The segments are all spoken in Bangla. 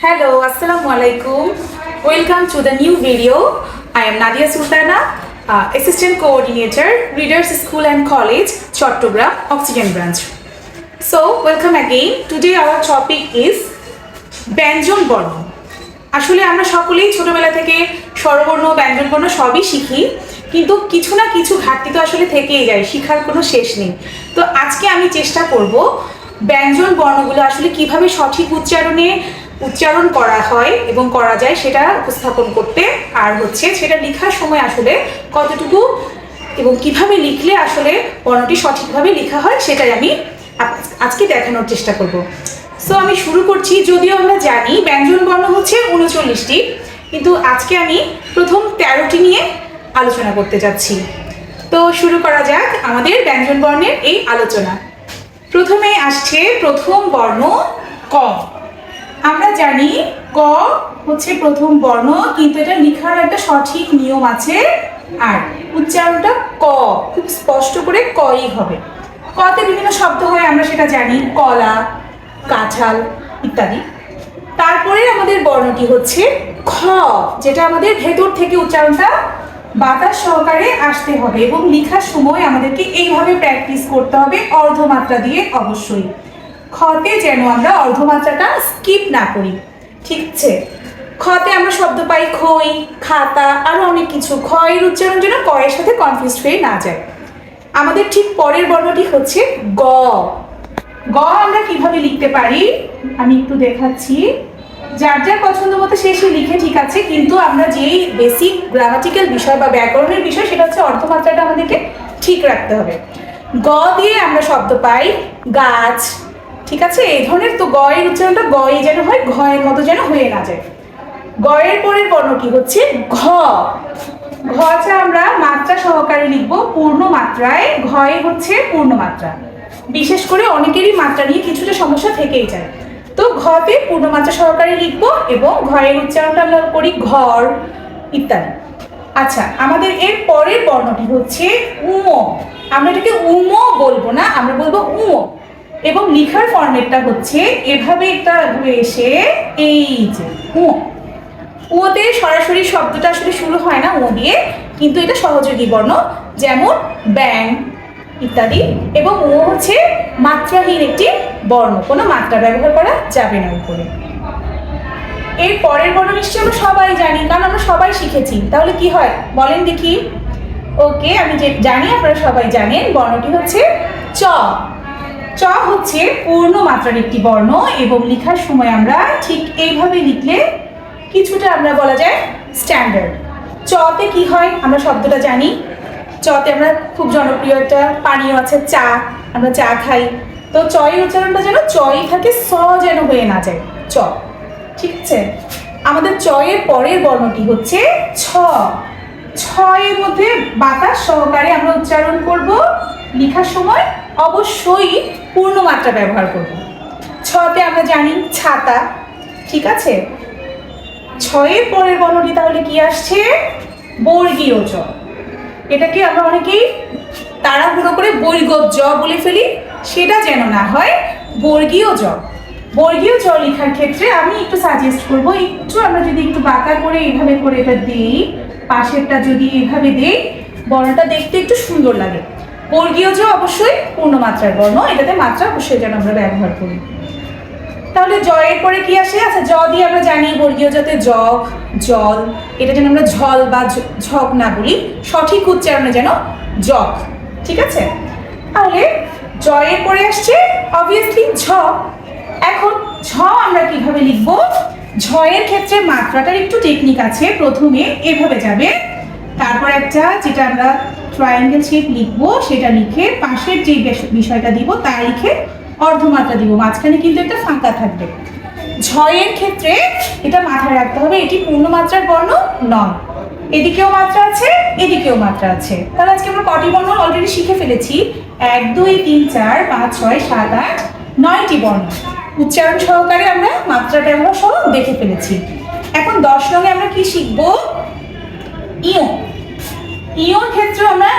Assalamu alaikum. Welcome to the new video. I am Nadia Sultana, uh, Assistant Coordinator, Readers School and College, Chattogram, Oxygen Branch. So, welcome again. Today our topic is ব্যঞ্জন বর্ণ আসলে আমরা সকলেই ছোটবেলা থেকে স্বরবর্ণ ব্যঞ্জন বর্ণ সবই শিখি কিন্তু কিছু না কিছু ঘাটতি তো আসলে থেকেই যায় শিখার কোনো শেষ নেই তো আজকে আমি চেষ্টা করব ব্যঞ্জন বর্ণগুলো আসলে কীভাবে সঠিক উচ্চারণে উচ্চারণ করা হয় এবং করা যায় সেটা উপস্থাপন করতে। আর হচ্ছে সেটা লেখার সময় আসলে কতটুকু এবং কীভাবে লিখলে আসলে বর্ণটি সঠিকভাবে লেখা হয় সেটাই আমি আজকে দেখানোর চেষ্টা করব। সো আমি শুরু করছি। যদিও আমরা জানি ব্যঞ্জন বর্ণ হচ্ছে উনচল্লিশটি, কিন্তু আজকে আমি প্রথম তেরোটি নিয়ে আলোচনা করতে যাচ্ছি। তো শুরু করা যাক আমাদের ব্যঞ্জন বর্ণের এই আলোচনা। প্রথমে আসছে প্রথম বর্ণ ক। আমরা জানি ক হচ্ছে প্রথম বর্ণ, কিন্তু এটা লেখার একটা সঠিক নিয়ম আছে। আর উচ্চারণটা ক, খুব স্পষ্ট করে কই হবে। কতে বিভিন্ন শব্দ হয়, আমরা সেটা জানি, কলা, কাঁঠাল ইত্যাদি। তারপরে আমাদের বর্ণটি হচ্ছে খ, যেটা আমাদের ভেতর থেকে উচ্চারণটা বাতাস সহকারে আসতে হবে এবং লেখার সময় আমাদেরকে এইভাবে প্র্যাকটিস করতে হবে, অর্ধমাত্রা দিয়ে অবশ্যই। খতে যেন আমরা অর্ধমাত্রাটা স্কিপ না করি। ঠিক আছে? খতে আমরা শব্দ পাই খই, খাতা, আরও অনেক কিছু। খয়ের উচ্চারণ যেন কয়ের সাথে কনফিউজ হয়ে না যায়। আমাদের ঠিক পরের বর্ণটি হচ্ছে গ। গ আমরা কীভাবে লিখতে পারি? আমি একটু দেখাচ্ছি। যার যার পছন্দ মতো সে সে লিখে ঠিক আছে, কিন্তু আমরা যেই বেসিক গ্রামাটিক্যাল বিষয় বা ব্যাকরণের বিষয়, সেটা হচ্ছে অর্থমাত্রাটা আমাদেরকে ঠিক রাখতে হবে। গ দিয়ে আমরা শব্দ পাই গাছ ঠিক আছে? এই ধরনের তো গ এর উচ্চারণটা গ এ যেন হয়, ঘয়ের মতো যেন হয়ে না যায়। গ এর পরের বর্ণটি হচ্ছে ঘ। ঘটা আমরা মাত্রা সহকারে লিখব, পূর্ণ মাত্রায়। ঘয়ে হচ্ছে পূর্ণ মাত্রা। বিশেষ করে অনেকেরই মাত্রা নিয়ে কিছুটা সমস্যা থেকেই যায়। তো ঘতে পূর্ণমাত্রা সহকারে লিখব এবং ঘরের উচ্চারণটা আমরা করি ঘর, ইত্যাদি। আচ্ছা আমাদের এর পরের বর্ণটি হচ্ছে উমো। আমরা এটাকে উমো বলব না, আমরা বলব উমো। এবং লিখার ফর্মেটটা হচ্ছে এভাবে একটা এসে এই যে উমো উতে সরাসরি শব্দটা আসলে শুরু হয় না ও দিয়ে, কিন্তু এটা সহযোগী বর্ণ যেমন ব্যাং ইত্যাদি, এবং ও হচ্ছে মাত্রাহীন একটি বর্ণ, কোনো মাত্রা ব্যবহার করা যাবে না উপরে। এর পরের বর্ণ নিশ্চয়ই আমরা সবাই জানি, কারণ আমরা সবাই শিখেছি। তাহলে কি হয়? বলেন দেখি। ওকে, আমি যে জানি আপনারা সবাই জানেন, বর্ণটি হচ্ছে চ। চ হচ্ছে পূর্ণ মাত্রার একটি বর্ণ এবং লেখার সময় আমরা ঠিক এইভাবে লিখলে কিছুটা আমরা বলা যায় স্ট্যান্ডার্ড চতে কি হয়? আমরা শব্দটা জানি। চতে আমরা খুব জনপ্রিয় একটা পানীয় আছে, চা। আমরা চা খাই। তো চয় উচ্চারণটা যেন চই থাকে, স যেন হয়ে না যায়। চ। ঠিক আছে? আমাদের চয়ের পরের বর্ণটি হচ্ছে ছ। ছয়ের মধ্যে বাতাস সহকারে আমরা উচ্চারণ করব লেখার সময়। অবশ্যই পূর্ণ মাত্রা ব্যবহার করব। ছতে আমরা জানি ছাতা, ঠিক আছে? ছয়ের পরের বর্ণটি তাহলে কি আসছে? বর্গীয় জ। এটাকে আমরা অনেকেই তাড়াহুড়ো করে বৈগব জ বলে ফেলি, সেটা যেন না হয় বর্গীয় জ। বর্গীয় জ লেখার ক্ষেত্রে আমি একটু সাজেস্ট করব, একটু আমরা যদি একটু বাঁকা করে এইভাবে করে এটা দিই, পাশেরটা যদি এভাবে দিই, বর্ণটা দেখতে একটু সুন্দর লাগে। বর্গীয় জ অবশ্যই পূর্ণ মাত্রার বর্ণ, এটাতে মাত্রা অবশ্যই যেন আমরা ব্যবহার করি। তাহলে জয়ের পরে কি আসে? আচ্ছা জ দিয়ে আমরা জানি বর্গীয় যাতে জগ জল, এটা যেন আমরা ঝল বা ঝক না বলি, সঠিক উচ্চারণে যেন জগ, ঠিক আছে? তাহলে জয়ের পরে আসছে অবভিয়াসলি ঝ। এখন ঝ আমরা কীভাবে লিখব? ঝয়ের ক্ষেত্রে মাত্রাটার একটু টেকনিক আছে, প্রথমে এভাবে যাবে, তারপর একটা যেটা আমরা ট্রায়াঙ্গেল শেপ লিখব, সেটা লিখে পাশের যে বিষয়টা দিব, তা লিখে অর্ধমাত্রা দিব। মাঝখানে কিন্তু একটা ফাঁকা থাকবে। ঝয়ের ক্ষেত্রে এটা মাথায় রাখতে হবে, এটি পূর্ণমাত্রার বর্ণ নয়। এদিকেও মাত্রা আছে, এদিকেও মাত্রা আছে। তাহলে আজকে আমরা কটি বর্ণ অলরেডি শিখে ফেলেছি। এক, দুই, তিন, চার, পাঁচ, ছয়, সাত, আট, নয়টি বর্ণ। উচ্চারণ সহকারে আমরা মাত্রা ব্যবহার সহ দেখে ফেলেছি। এখন দশ রঙে আমরা কি শিখব? ইও ইওর ক্ষেত্রে আমরা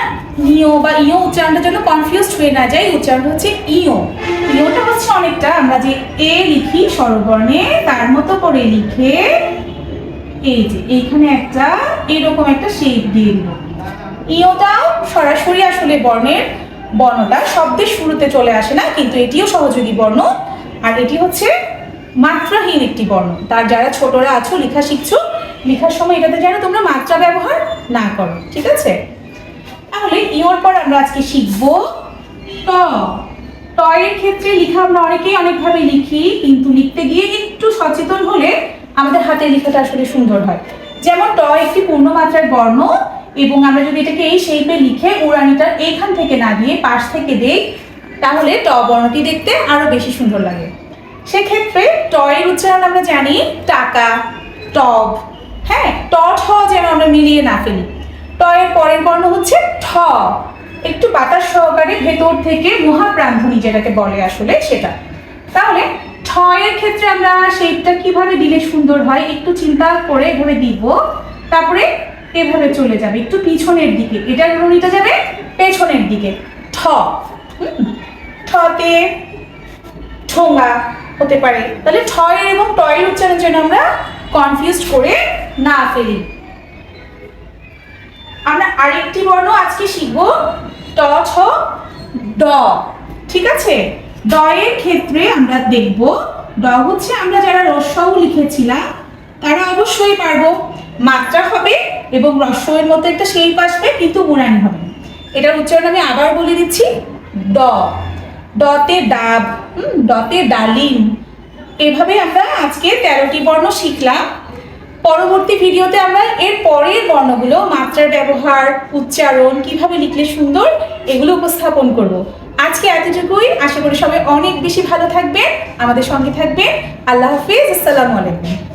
ইও বা ইও উচ্চারণটার জন্য কনফিউজড হয়ে না যাই। উচ্চারণ হচ্ছে ইও। ইওটা হচ্ছে অনেকটা আমরা যে এ লিখি স্বরবর্ণে, তার মতো করে লিখে এই যে এইখানে একটা এরকম একটা শেপ দিয়ে দিব। ইওটাও সরাসরি আসলে বর্ণের বর্ণটা, শব্দের শুরুতে চলে আসে না, কিন্তু এটিও সহযোগী বর্ণ। আর এটি হচ্ছে মাত্রাহীন একটি বর্ণ। তার যারা ছোটরা আছো, লেখা শিখছো লেখার সময় এটাতে যেন তোমরা মাত্রা ব্যবহার না করো, ঠিক আছে? তাহলে ইওর পর আমরা আজকে শিখব ট। ট এর ক্ষেত্রে লেখা আমরা অনেকেই অনেকভাবে লিখি, কিন্তু লিখতে গিয়ে একটু সচেতন হলে আমাদের হাতের লেখাটা আসলে সুন্দর হয়। যেমন ট একটি পূর্ণমাত্রার বর্ণ, এবং আমরা যদি এটাকে এই শেপে লিখে উড়ানিটা এইখান থেকে না দিয়ে পাশ থেকে দেই, তাহলে ট বর্ণটি দেখতে আরও বেশি সুন্দর লাগে। সেক্ষেত্রে ট এর উচ্চারণ আমরা জানি টাকা, টব। ট ঠ যেন আমরা মিলিয়ে না ফেলি। ট এর পরের বর্ণ হচ্ছে ঠ। একটু বাতাস সহকারে ভেতর থেকে মহাপ্রাণধ্বনি যেটাকে বলে আসলে সেটা। তাহলে এর ক্ষেত্রে আমরা শেপটা কীভাবে দিলে সুন্দর হয় একটু চিন্তা করে এভাবে দিব, তারপরে এভাবে চলে যাবে, একটু পিছনের দিকে। এটার রুনিটা যাবে পেছনের দিকে। ঠ। ঠতে ঠোঙা হতে পারে। তাহলে ঠয়ের এবং টয়ের উচ্চারণের জন্য আমরা কনফিউজ করে না ফেলি আমরা আরেকটি বর্ণ আজকে শিখব। ট, ছ, ড। ঠিক আছে? ড এর ক্ষেত্রে আমরা দেখব, ড হচ্ছে আমরা যারা রস্যও লিখেছিলাম, তারা অবশ্যই পারব। মাত্রা হবে এবং রস্যের মতো একটা শেপ আসবে, কিন্তু গুণানি হবে। এটার উচ্চারণ আমি আবার বলে দিচ্ছি, ড। ডতে ডাব ডতে ডালিম। এভাবে আমরা আজকে তেরোটি বর্ণ শিখলাম। পরবর্তী ভিডিওতে আমরা এর পরের বর্ণগুলো, মাত্রার ব্যবহার, উচ্চারণ কীভাবে লিখলে সুন্দর, এগুলো উপস্থাপন করব। আজকে এতটুকুই। আশা করি সবাই অনেক বেশি ভালো থাকবে আমাদের সঙ্গে থাকবে আল্লাহ হাফিজ। আসসালামু আলাইকুম।